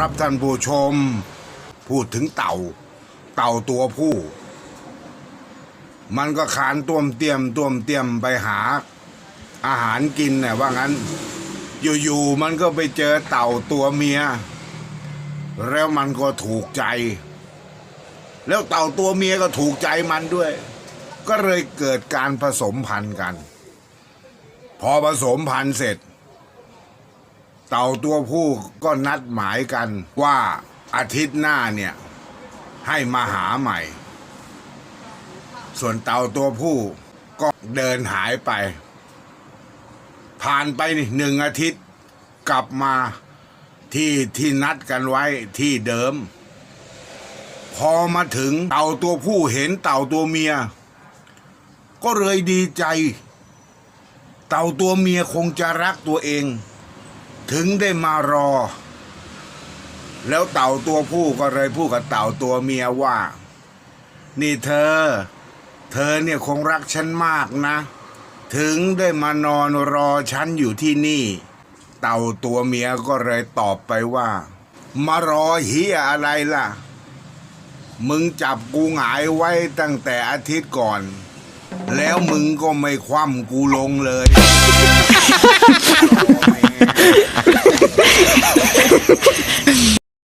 ครับท่านผู้ชม พูดถึงเต่า เต่าตัวผู้ มันก็คานต้วมเตียมต้วมเตียมไปหา อาหารกินน่ะว่างั้น อยู่ๆมันก็ไปเจอเต่าตัวเมีย แล้วมันก็ถูกใจ แล้วเต่าตัวเมียก็ถูกใจมันด้วย ก็เลยเกิดการผสมพันธุ์กัน พอผสมพันธุ์เสร็จ เต่าตัวผู้ก็นัดหมายกันว่าอาทิตย์หน้าเนี่ย ให้มาหาใหม่ ส่วนเต่าตัวผู้ก็เดินหายไป ผ่านไปหนึ่งอาทิตย์กลับมาที่ที่นัดกันไว้ที่เดิม พอมาถึงเต่าตัวผู้เห็นเต่าตัวเมีย ก็เลยดีใจ เต่าตัวเมียคงจะรักตัวเอง ถึงได้มารอ แล้วเต่าตัวผู้ก็เลยพูดกับเต่าตัวเมียว่า นี่เธอ เธอเนี่ยคงรักฉันมากนะ ถึงได้มานอนรอฉันอยู่ที่นี่ เต่าตัวเมียก็เลยตอบไปว่า มารอเฮียอะไรล่ะ มึงจับกูหงายไว้ตั้งแต่อาทิตย์ก่อน แล้วมึงก็ไม่คว่ำกูลงเลย